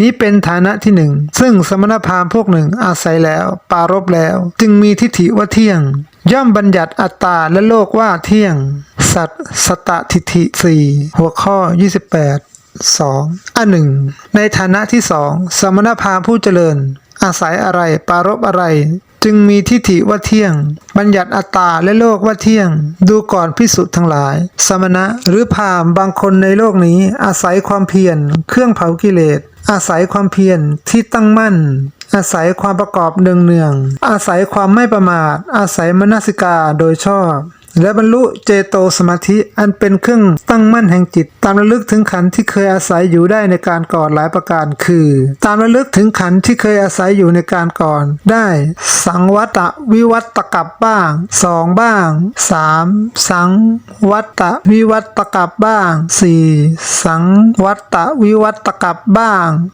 นี้เป็นฐานะที่หนึ่งซึ่งสมณพราหมณ์พวกหนึ่งอาศัยแล้วปรารบแล้ว จึงมีทิฏฐิว่าเที่ยง ย่อมบัญญัติอัตตาและโลกว่าเที่ยง สัตสตทิฏฐิสี่หัวข้อ 28 2 อันหนึ่งในฐานะที่สองสมณพราหมณ์ผู้เจริญ อาศัยอะไรปรารบอะไรจึงมีทิฏฐิว่าเที่ยง บัญญัติอัตตาและโลกว่าเที่ยง ดูก่อนพิสุทั้งหลาย สมณะหรือพามบางคนในโลกนี้อาศัยความเพียร เครื่องเผากิเลส อาศัยความเพียรที่ตั้งมั่น อาศัยความประกอบเนืองเนือง อาศัยความไม่ประมาท อาศัยมนสิกาโดยชอบ และบรรลุเจโตสมาธิอันเป็นเครื่องตั้งมั่นแห่งจิต ตามระลึกถึงขันธ์ที่เคยอาศัยอยู่ได้ในการก่อนหลายประการคือ ตามระลึกถึงขันธ์ที่เคยอาศัยอยู่ในการก่อน ได้ สังวัตวิวัตตกับบ้างสองบ้างสามสังวัตวิวัตตกับบ้างสี่สังวัตวิวัตกับบ้าง